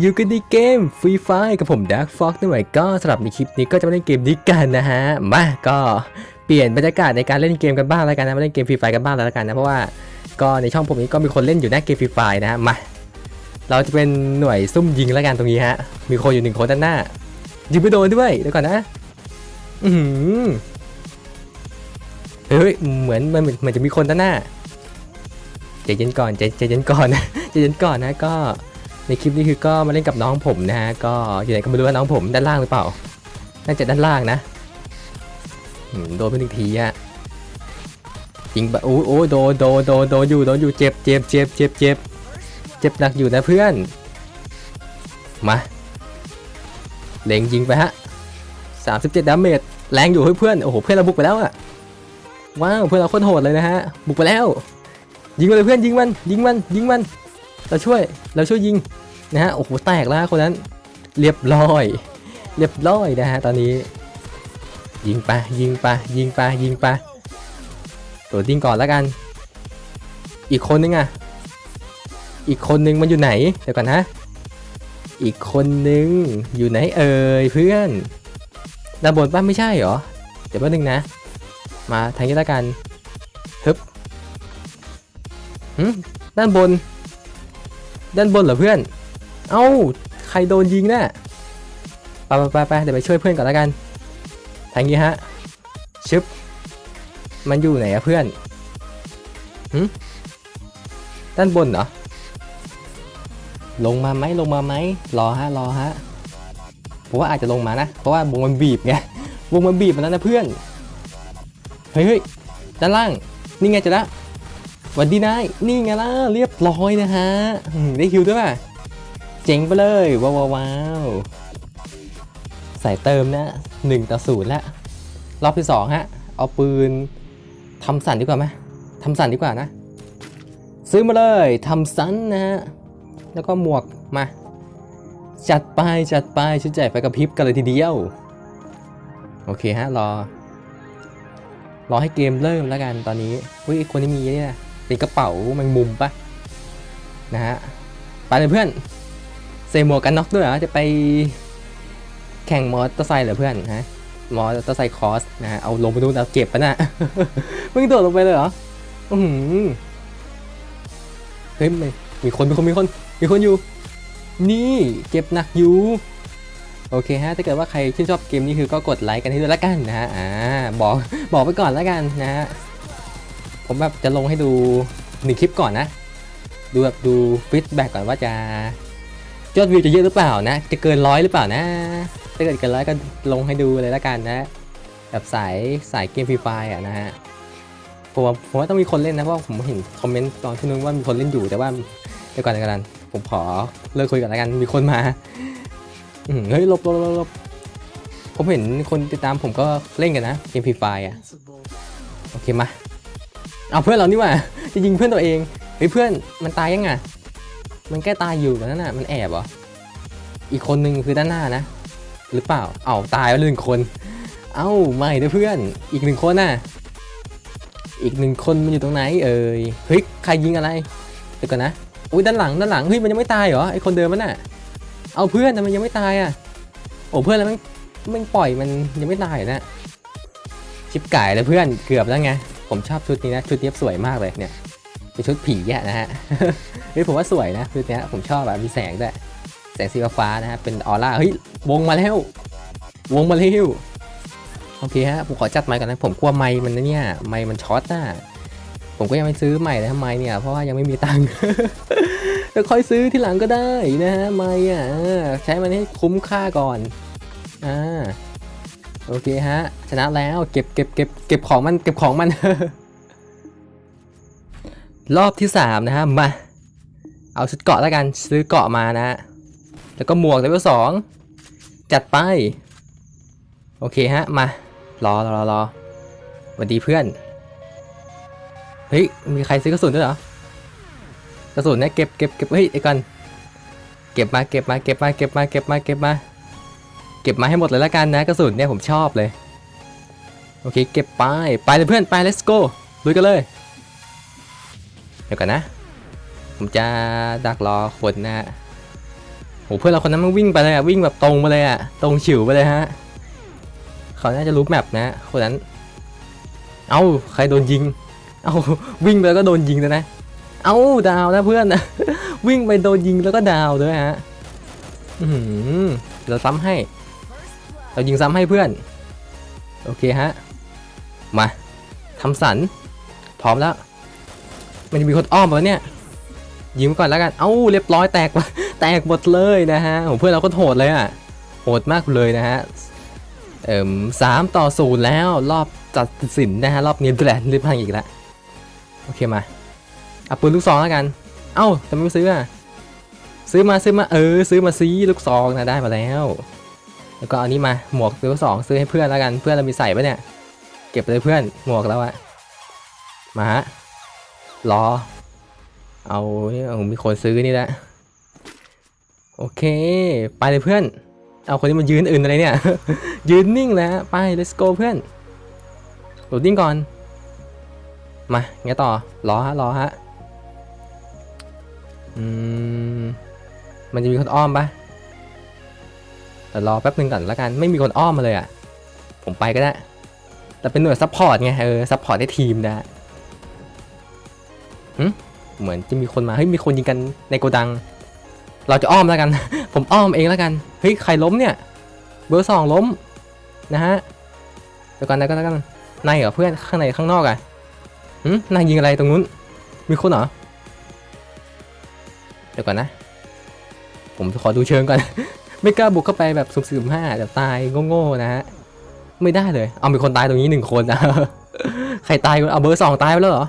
อยู่กันในเกมฟรีไฟกับผม Dark Fox ด้วยก็สำหรับในคลิปนี้ก็จะมาเล่นเกมนี้กันนะฮะ มาก็เปลี่ยนบรรยากาศในการเล่นเกมกันบ้างแล้วกันนะมาเล่นเกมฟรีไฟกันบ้างแล้วกันนะเพราะว่าก็ในช่องผมนี้ก็มีคนเล่นอยู่น้าเกมฟรีไฟนะฮะมาเราจะเป็นหน่วยซุ่มยิงแล้วกันตรงนี้ฮะ มีคนอยู่หนึ่งคนด้านหน้ายิงไม่โดนด้วยเดี๋ยวก่อนนะ อืออเฮ้ยเหมือนมันเหมือนจะมีคนด้านหน้าใจเย็นก่อนใจใจเย็นก่อนใจเย็นก่อนนะก็ ในคลิปนี้คือก็มาเล่นกับน้องผมนะฮะก็อยู่ไหนก็ไม่รู้ว่าน้องผมด้านล่างหรือเปล่า น่าจะด้านล่างนะโดนไปหนึ่งทีฮะยิงแบบโอ้ยโอ้โดนโดนโดนโดนอยู่โดนอยู่เจ็บเจ็บเจ็บเจ็บเจ็บเจ็บหนักอยู่นะเพื่อน มาเล็งยิงไปฮะ37ดาเมจแรงอยู่เฮ้ยเพื่อนโอ้โหเพื่อนเราบุกไปแล้วอะว้าวเพื่อนเราโคตรโหดเลยนะฮะบุกไปแล้ว ยิงมาเลยเพื่อนยิงมันยิงมันยิงมันเราช่วย เราช่วยยิง นะฮะโอ้โหแตกแล้วคนนั้นเรียบร้อย เรียบร้อยนะฮะตอนนี้ ยิงไปยิงไปยิงไปยิงไปตัวดิ้งก่อนแล้วกัน อีกคนนึงอะ อีกคนนึงมันอยู่ไหนเดี๋ยวก่อนนะ อีกคนนึงอยู่ไหนเอ่ยเพื่อนด้านบนป้าไม่ใช่เหรอเดี๋ยวแป๊บนึงนะ มาทางนี้แล้วกันฮึบหึด้านบน ด้านบนเหรอเพื่อน เอ้า ใครโดนยิงน่ะไปไปไปไปเดี๋ยวไปช่วยเพื่อนก่อนแล้วกันทางนี้ฮะ ชึบ มันอยู่ไหนอะเพื่อนหืมด้านบนเหรอ ลงมาไหมลงมาไหม รอฮะ รอฮะ ผมว่าอาจจะลงมานะ เพราะว่าวงมันบีบไง วงมันบีบมาแล้วนะเพื่อน เฮ้ยด้านล่าง นี่ไงจะละหวันดีนาย นี่ไงล่ะ เรียบร้อยนะฮะ ได้คิวด้วยป่ะ เจ๋งไปเลย ว้าวว้าวใส่เติมนะหนึ่งต่อศูนย์ละรอบที่สองฮะ เอาปืนทำสันดีกว่าไหมทำสันดีกว่านะ ซื้อมาเลยทำสันนะฮะ แล้วก็หมวกมา จัดไปจัดไปชุดแจกไฟกระพริบกันเลยทีเดียว โอเคฮะ รอ รอให้เกมเริ่มแล้วกันตอนนี้เฮ้ยคนที่มีเนี่ยเป็นกระเป๋าแมงมุมปะนะฮะ ไปเลยเพื่อน ใส่หมวกกันน็อกด้วยเหรอจะไปแข่งมอเตอร์ไซค์เหรอเพื่อนฮะมอเตอร์ไซค์คอสนะฮะเอาลงไปดูแล้วเจ็บปะน่ะมึงโดดลงไปเลยเหรออือหือเฮ้ยมีมีคนมีคนมีคนมีคนอยู่ นี่เจ็บหนักอยู่โอเคฮะ ถ้าเกิดว่าใครชื่นชอบเกมนี้คือก็กดไลค์กันให้ด้วยละกันนะฮะ อ่า บอก บอกไปก่อนละกันนะฮะ ผมแบบจะลงให้ดูหนึ่งคลิปก่อนนะ ดูแบบดูฟีดแบ็กก่อนว่าจะ ยอดวิวจะเยอะหรือเปล่านะ จะเกินร้อยหรือเปล่านะ ถ้าเกิดเกินร้อยก็ลงให้ดูเลยละกันนะ แบบสายสายเกมฟรีไฟอะนะฮะ ผมว่าผมว่าต้องมีคนเล่นนะ เพราะว่าผมเห็นคอมเมนต์ตอนที่นึงว่ามีคนเล่นอยู่ แต่ว่าเดี๋ยวก่อนเดี๋ยวก่อนผมขอเลิกคุยกันละกัน มีคนมาอืมเฮ้ยลบลบลบลบผมเห็นคนติดตามผมก็เล่นกันนะเกมฟรีไฟอะ โอเคมา เอาเพื่อนเรานี่ว่าจะยิงเพื่อนตัวเองเฮ้ยเพื่อนมันตายยังไง มันแก้ตายอยู่แบบนั้นน่ะ มันแอบเหรอ อีกคนนึงคือด้านหน้านะ หรือเปล่า เอ้าตายแล้วหนึ่งคน เอ้าไม่นะเพื่อน อีกหนึ่งคนน่ะ อีกหนึ่งคนมันอยู่ตรงไหน เอ่ย เฮ้ยใครยิงอะไรเดี๋ยวก่อนนะ อุ้ยด้านหลังด้านหลัง เฮ้ยมันยังไม่ตายเหรอไอคนเดิมมันน่ะ เอาเพื่อนนะมันยังไม่ตายอะ โอ้เพื่อนแล้วมันมันปล่อยมันยังไม่ตายนะชิปไก่เลยเพื่อนเกือบแล้วไง ผมชอบชุดนี้นะ ชุดนี้สวยมากเลยเนี่ย เป็นชุดผีอะนะฮะ ฮ้ยผมว่าสวยนะชุดเนี้ยผมชอบแบบมีแสงด้วยแสงสีฟ้านะฮะเป็นออร่าเฮ้ยวงมาแล้ว วงมาแล้วโอเคฮะผมขอจัดไมค์ก่อนนะผมกลัวไมค์มันเนี่ยไมค์มันช็อตน่ะผมก็ยังไม่ซื้อใหม่เลยทำไมเนี่ยเพราะว่ายังไม่มีตังค์จะค่อยซื้อที่หลังก็ได้นะฮะไมค์อะใช้มันให้คุ้มค่าก่อนอ่าโอเคฮะชนะแล้วเก็บเก็บเก็บเก็บของมันเก็บของมัน รอบที่สามนะฮะมา เอาชุดเกาะแล้วกันซื้อเกาะมานะฮะแล้วก็หมวกเลเวลสองจัดไป โอเคฮะ มารอรอรอรอสวัสดีเพื่อน เฮ้ย มีใครซื้อกระสุนด้วยเหรอกระสุนเนี่ยเก็บเก็บเก็บเฮ้ยไอ้ก่อนเก็บมาเก็บมาเก็บมาเก็บมาเก็บมาเก็บมา เก็บมาให้หมดเลยละกันนะกระสุนเนี่ยผมชอบเลย โอเคเก็บไป ไปเลยเพื่อนไป let's go ลุยกันเลย เดี๋ยวกันนะ ผมจะดักรอคนนะฮะโหเพื่อนเราคนนั้นมันวิ่งไปเลยอะวิ่งแบบตรงมาเลยอะตรงฉิวไปเลยฮะเขาน่าจะรู้แมปนะคนนั้น เอ้าใครโดนยิง เอ้าวิ่งไปแล้วก็โดนยิงเลยนะ เอ้าดาวนะเพื่อนวิ่งไปโดนยิงแล้วก็ดาวด้วยฮะอื้อหือเราซ้ำให้ เรายิงซ้ำให้เพื่อน โอเคฮะ มาทำสัน พร้อมแล้ว มันจะมีคนอ้อมมาเนี่ย ยิงไปก่อนแล้วกัน เอ้าเรียบร้อยแตกแตกหมดเลยนะฮะโหเพื่อนเราก็โหดเลยอะโหดมากเลยนะฮะเอ่มสามต่อศูนย์แล้วรอบตัดสินนะฮะรอบนี้แบลนรีบพังอีกแล้วโอเคมาเอาปืนลูกซองแล้วกัน เอ้าทำไมไม่ซื้ออะซื้อมาซื้อมาเออ ซื้อมาซีลูกซองนะได้มาแล้ว แล้วก็อันนี้มาหมวกตัวสองซื้อให้เพื่อนแล้วกันเพื่อนเรามีใส่ปะเนี่ย เก็บไปเลยเพื่อนหมวกแล้วอะมาฮะรอ เอาเนี่ยผมมีคนซื้อนี่แหละ โอเค ไปเลยเพื่อน เอาคนนี้มายืนอื่นอะไรเนี่ย ยืนนิ่งแล้ว ไป let's go เพื่อนโหลดนิ่งก่อน มาไงต่อ รอฮะ รอฮะ อืม มันจะมีคนอ้อมปะแต่รอแป๊บนึงก่อนแล้วกัน ไม่มีคนอ้อมมาเลยอะ ผมไปก็ได้ แต่เป็นหน่วยซัพพอร์ตไง เออ ซัพพอร์ตให้ทีมนะ เหมือนจะมีคนมาเฮ้ยมีคนยิงกันในโกดัง เราจะอ้อมแล้วกัน ผมอ้อมเองแล้วกันเฮ้ยใครล้มเนี่ย เบอร์สองล้มนะฮะเดี๋ยวกันเดี๋ยวกันเดี๋ยวกันในเหรอเพื่อนข้างในข้างนอกอะหืมนายยิงอะไรตรงนู้น มีคนเหรอเดี๋ยวก่อนนะ ผมขอดูเชิงก่อน ไม่กล้าบุกเข้าไปแบบสุ่มสี่สุ่มห้าเดี๋ยวตายโง่ๆนะฮะไม่ได้เลย เอามีคนตายตรงนี้หนึ่งคนนะใครตายเอาเบอร์สองตายไปแล้วเหรอ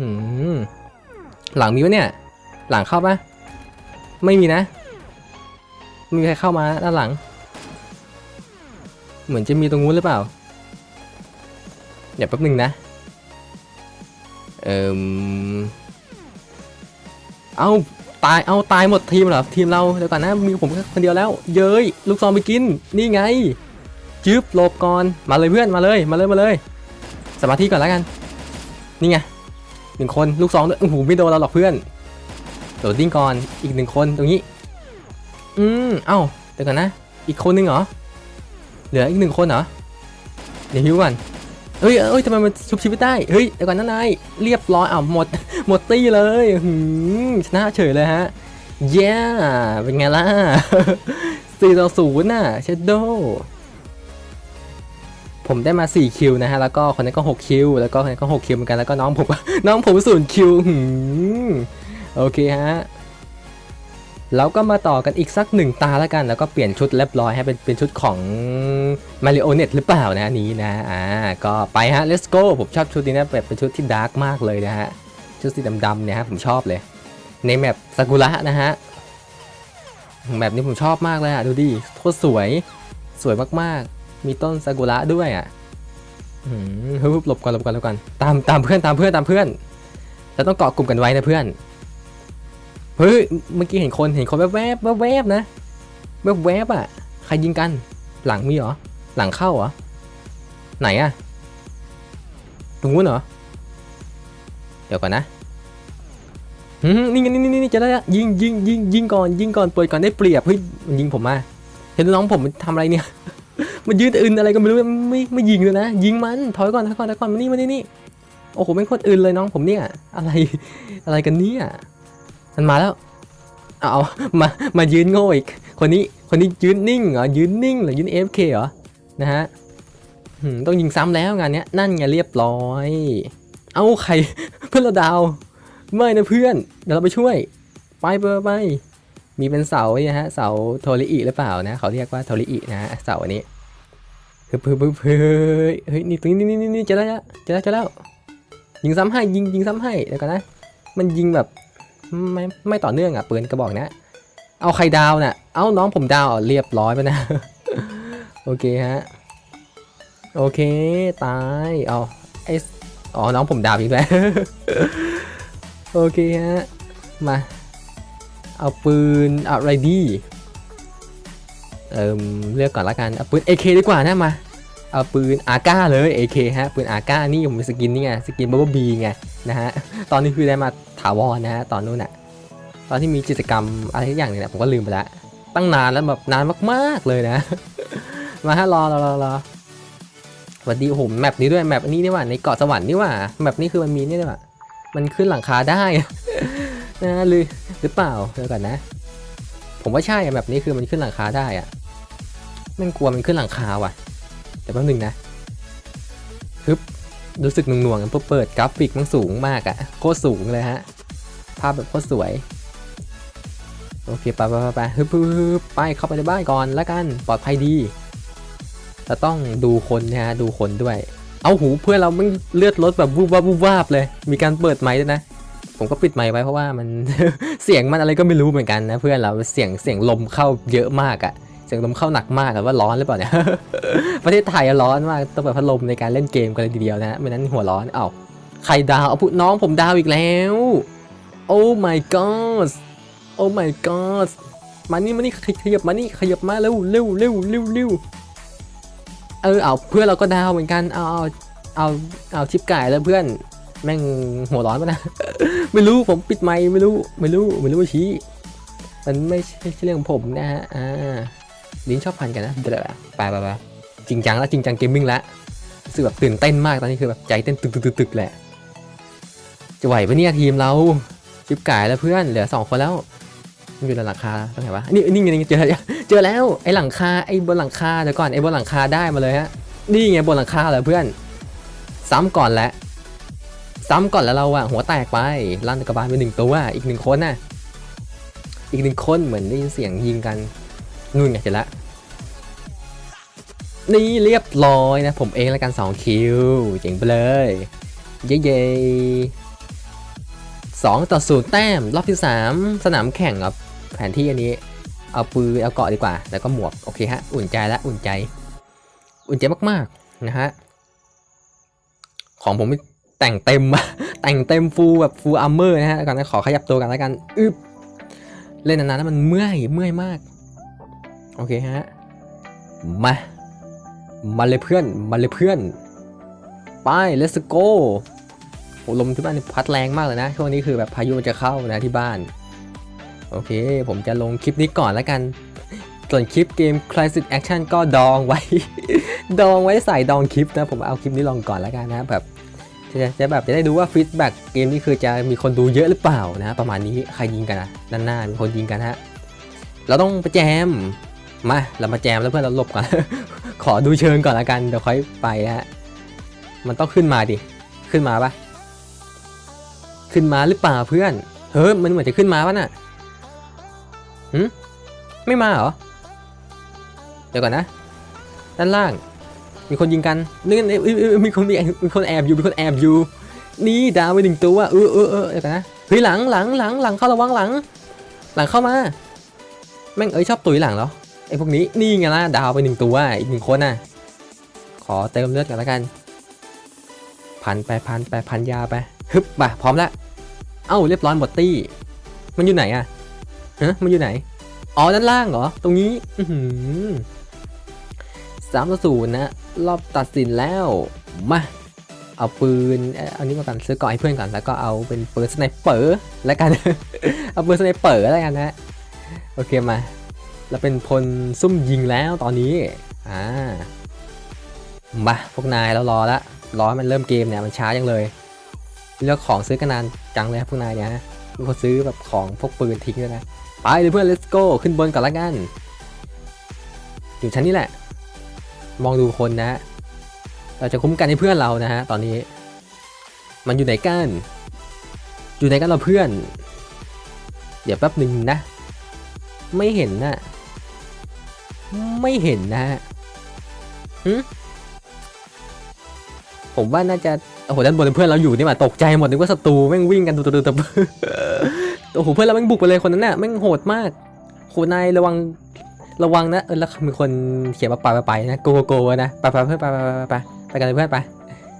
อืมหลังมีปะเนี่ย หลังเข้าปะไม่มีนะไม่มีใครเข้ามาด้านหลัง เหมือนจะมีตรงนู้นหรือเปล่าเดี๋ยวแป๊บหนึ่งนะเอ่มเอาตายเอาตายหมดทีมเหรอทีมเราเดี๋ยวก่อนนะมีผมแค่คนเดียวแล้ว เย้ยลูกซองไปกินนี่ไงจึ๊บหลบก่อนมาเลยเพื่อนมาเลยมาเลยมาเลย สมาธิก่อนแล้วกัน นี่ไง หนึ่งคนลูกซองด้วยโอ้โหไม่โดนเราหรอกเพื่อนโหลดดิ้งก่อนอีกหนึ่งคนตรงนี้ อืมเอ้าเดี๋ยวก่อนนะ อีกคนนึงเหรอเหลืออีกหนึ่งคนเหรอเดี๋ยวฮิวก่อนเฮ้ยเอ้ยทำไมมันชุบชีวิตได้เฮ้ยเดี๋ยวก่อนนะนายเรียบร้อยอะหมดหมดตี้เลยหืมชนะเฉยเลยฮะเย้เป็นไงล่ะสี่ต่อศูนย์น่ะเชดโด ผมได้มา4คิวนะฮะแล้วก็คนนี้ก็6คิวแล้วก็คนนี้ก็6คิวเหมือนกันแล้วก็น้องผมน้องผมศูนย์คิวโอเคฮะแล้วก็มาต่อกันอีกสักหนึ่งตาแล้วกัน แล้วก็เปลี่ยนชุดเรียบร้อยให้เป็นเป็นชุดของมาริโอเน็ตหรือเปล่านะนนี้นะอ่าก็ไปฮะ let's go ผมชอบชุดนี้นะแบบเป็นชุดที่ดาร์กมากเลยนะฮะชุดสีดำๆเนี่ยฮะผมชอบเลย ในแมปซากุระนะฮะแบบนี้ผมชอบมากเลยอะดูดิโคตรสวยสวยมากๆ มีต้นซากุระด้วยอะฮึบหลบก่อนหลบก่อนหลบก่อนตามตามเพื่อนตามเพื่อนตามเพื่อนเราต้องเกาะกลุ่มกันไว้นะเพื่อนเฮ้ยเมื่อกี้เห็นคนเห็นคนแวบแวบแวบแวบๆนะแวบแวบๆอะใครยิงกัน หลังมีเหรอหลังเข้าเหรอไหนอะตรงนู้นเหรอเดี๋ยวก่อนนะหืมนี่ไงนี่นี่นี่จะได้ยิงยิงยิงยิงก่อนยิงก่อนเปิดก่อนได้เปรียบเฮ้ยมันยิงผมมาเห็นน้องผมมันทำอะไรเนี่ย มันยืดอื่นอะไรก็ไม่รู้ไม่ไม่ยิงเลยนะ ยิงมันถอยก่อนถอยก่อนถอยก่อนมานี่มานี่นี่โอ้โหไม่โคตรอื่นเลยน้องผมเนี่ย อะไรอะไรกันเนี่ยมันมาแล้วเอาเอามามายืนโง่อีกคนนี้คนนี้ยืนนิ่งเหรอยืนนิ่งหรือยืน AFK เคเหรอนะฮะต้องยิงซ้ำแล้วงานเนี้ยนั่นไงเรียบร้อย เอาใครเพื่อนเราดาวไม่นะเพื่อน เดี๋ยวเราไปช่วย ไปไปไปมีเป็นเสาเนี่ยฮะ เสาโทริอิหรือเปล่านะ เขาเรียกว่าโทริอินะฮะ เสาอันนี้ เฮ้ยเฮ้ยเฮ้ยเฮ้ยเฮ้ยนี่ตรงนี้นี่นี่เจะแล้วเจะแล้วเจะแล้วยิงซ้ำให้ยิงยิงซ้ำให้เดี๋ยวกันนะมันยิงแบบไม่ไม่ต่อเนื่องอะปืนกระบอกนี้ยเอาใครดาวน่ะเอาน้องผมดาวเรียบร้อยไปนะโอเคฮะโอเคตายเอาไออ๋อน้องผมดาวอีกแล้วโอเคฮะมาเอาปืนอะไรดี เอิมเลือกก่อนละกันเอาปืน AK ดีกว่านะมาเอาปืนอาก้าเลย AK ฮะปืนอาก้านี่ผมมีสกินนี่ไงสกินบับเบิลบีไงนะฮะตอนนี้คือได้มาถาวรนะฮะตอนนู้นน่ะตอนที่มีกิจกรรมอะไรทุกอย่างเนี่ยผมก็ลืมไปล้วตั้งนานแล้วแบบนานมากๆเลยนะ มาฮะรอรอรอรอวัสดีโอ้โหแมปนี้ด้วยแมปนี้นี่ว่าในเกาะสวรรค์นี่ว่าแมปนี้คือมันมีนี่วยว่ะมันขึ้นหลังคาได้นะหรือหรือเปล่าเดี๋ยวก่อนนะ ผมว่าใช่แบบนี้คือมันขึ้นหลังคาได้อะ ม่งกลัวมันขึ้นหลังคาว่ะเดี๋ยวแป๊บนึงนะฮึบรู้สึกหน่วงๆกันเพราะเปิดกราฟิกมันสูงมากอะโคตรสูงเลยฮะ ภาพแบบโคตรสวย โอเคไปไปไปไปฮึบฮึบไปเข้าไปในบ้านก่อนแล้วกันปลอดภัยดีเราต้องดูคนนะฮะดูคนด้วย เอาหูเพื่อนเราไม่งเลือดรถแบบวูบวาบวูบวาบเลย มีการเปิดไมค์ด้วยนะผมก็ปิดไมค์ไว้เพราะว่ามันเสียงมันอะไรก็ไม่รู้เหมือนกันนะ เพื่อนเราเสียงเสียงลมเข้าเยอะมากอะ เสียงลมเข้าหนักมากอะว่าร้อนหรือเปล่าเนี่ย ประเทศไทยร้อนมากต้องเปิดพัดลมในการเล่นเกมกันเลยทีเดียวนะไม่นั้นหัวร้อนเอ้าใครดาวเอาพูดน้องผมดาวอีกแล้ว โอ้ my god โอ้ my god มานี่มานี่ขยับมานี่ขยับมาเร็วเร็วเร็วเร็วเร็วเออเอาเพื่อนเราก็ดาวเหมือนกันเอาเอาเอาเอาชิปไก่แล้วเพื่อนแม่งหัวร้อนปะนะ ไม่รู้ผมปิดไมค์ไม่รู้ไม่รู้ไม่รู้ว่าชี้มันไม่ใช่เรื่องผมนะฮะอ่า ลิ้นชอบพันกันนะเดี๋ยวไปไปไปจริงจังแล้วจริงจังเกมมิ่งแล้วรู้สึกแบบตื่นเต้นมากตอนนี้คือแบบใจเต้นตึกตึกตึกแหละ จะไหวปะเนี่ยทีมเราชิปไก่แล้วเพื่อนเหลือสองคนแล้วมันอยู่บนหลังคาตรงไหนวะนี่นี่ไงเจอแล้วเจอแล้วไอ้หลังคาไอ้บนหลังคาเดี๋ยวก่อนไอ้บนหลังคาได้มาเลยฮะนี่ไงบนหลังคาเหรอเพื่อน ซ้ำก่อนแล้วซ้ำก่อนแล้วเราอะหัวแตกไปลั่นกระบาลไปหนึ่งตัวอีกหนึ่งคนน่ะอีกหนึ่งคนเหมือนได้ยินเสียงยิงกัน นู่นไงเสร็จละนี่เรียบร้อยนะ ผมเองแล้วกันสองคิว เจ๋งไปเลย เย้เย้สองต่อศูนย์แต้ม รอบที่ 3 สนามแข่งกับ แผนที่อันนี้ เอาปืนเอาเกาะดีกว่า แล้วก็หมวก โอเคฮะ อุ่นใจแล้วอุ่นใจ อุ่นใจมากๆ นะฮะ ของผมแต่งเต็มแต่งเต็มฟูแบบฟูอัมเมอร์นะฮะก่อนนะขอขยับตัวกันแล้วกัน อึบเล่นนานๆแล้วมันเมื่อย เมื่อยมาก โอเคฮะ มา มาเลยเพื่อน มาเลยเพื่อน ไป let's go โอ้ลมที่บ้านพัดแรงมากเลยนะ ช่วงนี้คือแบบพายุมันจะเข้านะที่บ้าน โอเค ผมจะลงคลิปนี้ก่อนแล้วกัน ส่วนคลิปเกม Crisis Action ก็ดองไว้ ดองไว้ใส่ดองคลิปนะ ผมเอาคลิปนี้ลองก่อนแล้วกันนะแบบจะจะแบบจะได้ดูว่าฟีดแบ็กเกมนี้คือจะมีคนดูเยอะหรือเปล่านะ ประมาณนี้ใครยิงกันนะด้านหน้ามีคนยิงกันฮะเราต้องไปแจม มาเรามาแจมแล้วเพื่อนเราหลบก่อน ขอดูเชิงก่อนละกันเดี๋ยวค่อยไปนะฮะมันต้องขึ้นมาดิขึ้นมาปะขึ้นมาหรือเปล่าเพื่อนเฮ้ยมันเหมือนจะขึ้นมาวะน่ะหืมไม่มาเหรอเดี๋ยวก่อนนะ ด้านล่าง มีคนยิงกันนึกเอ้ยเอ้ยเอ้ยมีคนมีมีคนแอบอยู่มีคนแอบอยู่ นี่ดาวไปหนึ่งตัวเออเออเออเดี๋ยวก่อนนะเฮ้ยหลังหลังหลังหลังเข้าระวังหลัง หลังเข้ามา แม่งเอ้ยชอบตุยหลังเหรอ ไอ้พวกนี้นี่ไงล่ะดาวไปหนึ่งตัวอีกหนึ่งคนน่ะ ขอเติมเลือดกันแล้วกัน พันไปพันไปพันยาไปฮึบไปพร้อมแล้วเอ้าเรียบร้อยหมดตี้ มันอยู่ไหนอะฮะมันอยู่ไหนอ๋อด้านล่างเหรอตรงนี้อืสามต่อศูนย์นะรอบตัดสินแล้วมาเอาปืนเอ่อเอานี้มากันซื้อเกาะให้เพื่อนก่อนแล้วก็เอาเป็นปืนสไนเปอร์แล้วกัน เอาปืนสไนเปอร์แล้วกันนะโอเคมา เราเป็นพลซุ่มยิงแล้วตอนนี้ อ่า มาพวกนายเรารอละรอให้มันเริ่มเกมเนี่ยมันช้าจังเลย เลือกของซื้อกันนานจังเลยครับพวกนายเนี่ยฮะมีคนซื้อแบบของพวกปืนทิ้งด้วยนะ ไปเลยเพื่อน let's go ขึ้นบนก่อนละกัน อยู่ชั้นนี้แหละ มองดูคนนะ เราจะคุ้มกันให้เพื่อนเรานะฮะตอนนี้ มันอยู่ไหนกัน อยู่ไหนกันเราเพื่อน เดี๋ยวแป๊บหนึ่งนะ ไม่เห็นน่ะ ไม่เห็นนะฮะหึผมว่าน่าจะโอ้โหด้านบนเพื่อนเราอยู่นี่หว่าตกใจหมดนึกว่าศัตรูแม่งวิ่งกันตุบๆๆโอ้โหเพื่อนเราแม่งบุกไปเลยคนนั้นน่ะแม่งโหดมากโหนายระวังระวังนะเออแล้วมีคนเขียนมาไปไปไปนะโกโกนะไปไปเพื่อนไปไปไปไปไปกันเลยเพื่อนไป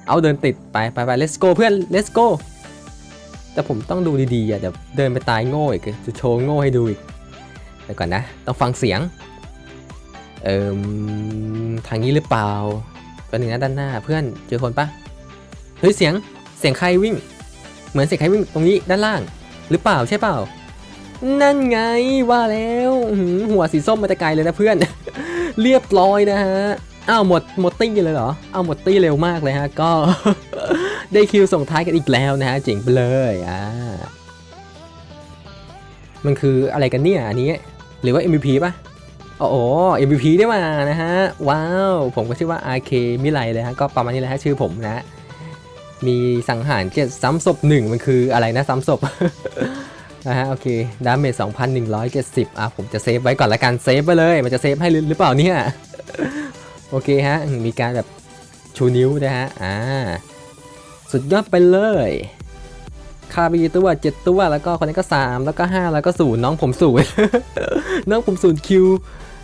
เอาเดินติดไปไปไป let's go เพื่อน let's go แต่ผมต้องดูดีๆอะเดี๋ยวเดินไปตายโง่อีกจะโชว์โง่ให้ดูอีกเดี๋ยวก่อนนะ ต้องฟังเสียง เอ่มทางนี้หรือเปล่าเป็นหนึ่งนะด้านหน้าเพื่อนเจอคนปะเฮ้ยเสียงเสียงใครวิ่ง เหมือนเสียงใครวิ่งตรงนี้ด้านล่าง หรือเปล่าใช่เปล่า นั่นไงว่าแล้วหัวสีส้มมาแต่ไกลเลยนะเพื่อน เรียบร้อยนะฮะอ้าวหมดหมดตี้เลยเหรออ้าวหมดตี้เร็วมากเลยฮะ ก็ ได้คิวส่งท้ายกันอีกแล้วนะฮะเจ๋งไปเลยอ่ามันคืออะไรกันเนี่ยอันนี้ หรือว่า MVP ป่ะ โอ๋อ MVP ได้มานะฮะ ว้าว ผมก็ชื่อว่า RK มิไลเลยฮะ ก็ประมาณนี้แหละฮะชื่อผมนะ มีสังหารเจ็ดซ้ำศพหนึ่งมันคืออะไรนะ ซ้ำศพนะฮะ โอเค ดาเมจ2,170 อะ ผมจะเซฟไว้ก่อนละกัน เซฟไปเลย มันจะเซฟให้หรือเปล่าเนี่ย โอเคฮะ มีการแบบชูนิ้วนะฮะ อ่า สุดยอดไปเลยคาบีตัวเจ็ดตัวแล้วก็คนนี้ก็3แล้วก็5แล้วก็ศูนย์น้องผมศูนย์น้องผมศูนย์คิว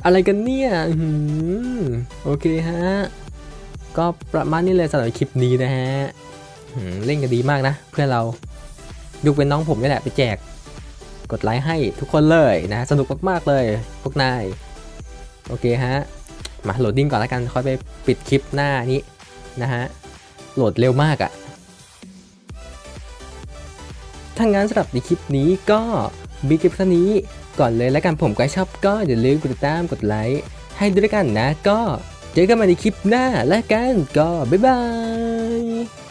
อะไรกันเนี่ยโอเคฮะ ก็ประมาณนี้เลยสำหรับคลิปนี้นะฮะเล่นกันดีมากนะ เพื่อนเรายกเป็นน้องผมนี่แหละไปแจก กดไลค์ให้ทุกคนเลยนะ สนุกมากๆเลย พวกนาย โอเคฮะ มาโหลดดิ้งก่อนแล้วกัน ค่อยไปปิดคลิปหน้านี้นะฮะ โหลดเร็วมากอะ่ะถ้างั้นสำหรับในคลิปนี้ก็มีคลิปเท่านี้ ก่อนเลยแล้วกันผมก็ชอบก็อย่าลืมกดติดตามกดไลค์ให้ด้วยกันนะก็เจอกันใหม่ในคลิปหน้าแล้วกันก็บ๊ายบาย